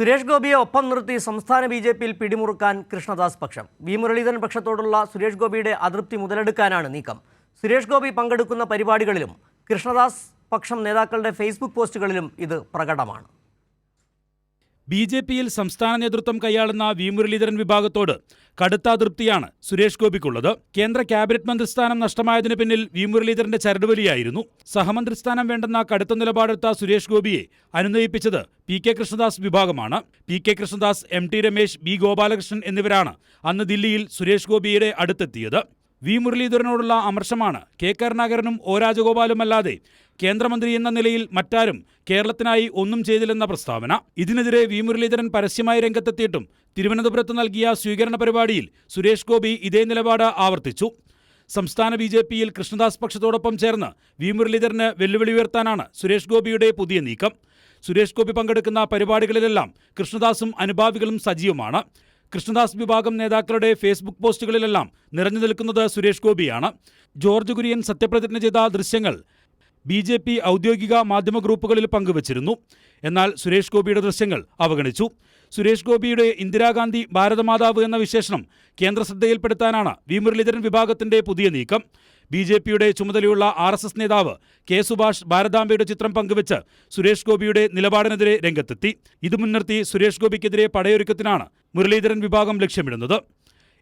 സുരേഷ് ഗോപിയെ ഒപ്പം നിർത്തി സംസ്ഥാന ബി ജെ പിയിൽ പിടിമുറുക്കാൻ കൃഷ്ണദാസ് പക്ഷം. വി മുരളീധരൻ പക്ഷത്തോടുള്ള സുരേഷ് ഗോപിയുടെ അതൃപ്തി മുതലെടുക്കാനാണ് നീക്കം. സുരേഷ് ഗോപി പങ്കെടുക്കുന്ന പരിപാടികളിലും കൃഷ്ണദാസ് പക്ഷം നേതാക്കളുടെ ഫേസ്ബുക്ക് പോസ്റ്റുകളിലും ഇത് പ്രകടമാണ്. ബി ജെ പിയിൽ സംസ്ഥാന നേതൃത്വം കൈയാളുന്ന വി മുരളീധരൻ വിഭാഗത്തോട് കടുത്ത അതൃപ്തിയാണ് സുരേഷ് ഗോപിക്കുള്ളത്. കേന്ദ്ര ക്യാബിനറ്റ് മന്ത്രിസ്ഥാനം നഷ്ടമായതിനു പിന്നിൽ വി മുരളീധരന്റെ ചരടുവലിയായിരുന്നു. സഹമന്ത്രിസ്ഥാനം വേണ്ടെന്ന കടുത്ത നിലപാടെടുത്ത സുരേഷ് ഗോപിയെ അനുനയിപ്പിച്ചത് പി കെ കൃഷ്ണദാസ് വിഭാഗമാണ്. P K Krishnadas M T Ramesh B Gopalakrishnan എന്നിവരാണ് അന്ന് ദില്ലിയിൽ സുരേഷ് ഗോപിയുടെ അടുത്തെത്തിയത്. വി മുരളീധരനോടുള്ള അമർഷമാണ്. കെ. കരുണാകരനും ഒ. രാജഗോപാലുമല്ലാതെ കേന്ദ്രമന്ത്രി എന്ന നിലയിൽ മറ്റാരും കേരളത്തിനായി ഒന്നും ചെയ്തില്ലെന്ന പ്രസ്താവന. ഇതിനെതിരെ വി മുരളീധരൻ പരസ്യമായി രംഗത്തെത്തിയിട്ടും തിരുവനന്തപുരത്ത് നൽകിയ സ്വീകരണ പരിപാടിയിൽ സുരേഷ് ഗോപി ഇതേ നിലപാട് ആവർത്തിച്ചു. സംസ്ഥാന ബി ജെ പിയിൽ കൃഷ്ണദാസ് പക്ഷത്തോടൊപ്പം ചേർന്ന് വി മുരളീധരന് വെല്ലുവിളി ഉയർത്താനാണ് സുരേഷ് ഗോപിയുടെ പുതിയ നീക്കം. സുരേഷ് ഗോപി പങ്കെടുക്കുന്ന പരിപാടികളിലെല്ലാം കൃഷ്ണദാസും അനുഭാവികളും സജീവമാണ്. കൃഷ്ണദാസ് വിഭാഗം നേതാക്കളുടെ ഫേസ്ബുക്ക് പോസ്റ്റുകളിലെല്ലാം നിറഞ്ഞു നിൽക്കുന്നത് സുരേഷ് ഗോപിയാണ്. ജോർജ് കുര്യൻ സത്യപ്രതിജ്ഞ ചെയ്ത ദൃശ്യങ്ങൾ ബി ജെ പി ഔദ്യോഗിക മാധ്യമ ഗ്രൂപ്പുകളിൽ പങ്കുവച്ചിരുന്നു. എന്നാൽ സുരേഷ് ഗോപിയുടെ ദൃശ്യങ്ങൾ അവഗണിച്ചു. സുരേഷ് ഗോപിയുടെ ഇന്ദിരാഗാന്ധി ഭാരതമാതാവ് എന്ന വിശേഷണം കേന്ദ്ര ശ്രദ്ധയിൽപ്പെടുത്താനാണ് വി മുരളീധരൻ വിഭാഗത്തിന്റെ പുതിയ നീക്കം. ബി ജെ പിയുടെ ചുമതലയുള്ള ആർ എസ് എസ് നേതാവ് കെ സുഭാഷ് ഭാരതാംബയുടെ ചിത്രം പങ്കുവച്ച് സുരേഷ് ഗോപിയുടെ നിലപാടിനെതിരെ രംഗത്തെത്തി. ഇത് മുൻനിർത്തി സുരേഷ് ഗോപിക്കെതിരെ പടയൊരുക്കത്തിനാണ് മുരളീധരൻ വിഭാഗം ലക്ഷ്യമിടുന്നത്.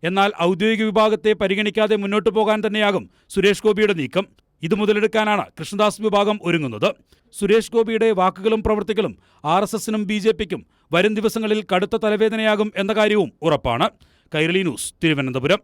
എന്നാൽ ഔദ്യോഗിക വിഭാഗത്തെ പരിഗണിക്കാതെ മുന്നോട്ടു പോകാൻ തന്നെയാകും സുരേഷ് ഗോപിയുടെ നീക്കം. ഇത് മുതലെടുക്കാനാണ് കൃഷ്ണദാസ് വിഭാഗം ഒരുങ്ങുന്നത്. സുരേഷ് ഗോപിയുടെ വാക്കുകളും പ്രവൃത്തികളും ആർ എസ് എസിനും ബി ജെ പിക്കും വരും ദിവസങ്ങളിൽ കടുത്ത തലവേദനയാകും എന്ന കാര്യവും ഉറപ്പാണ്. കൈരളി ന്യൂസ് തിരുവനന്തപുരം.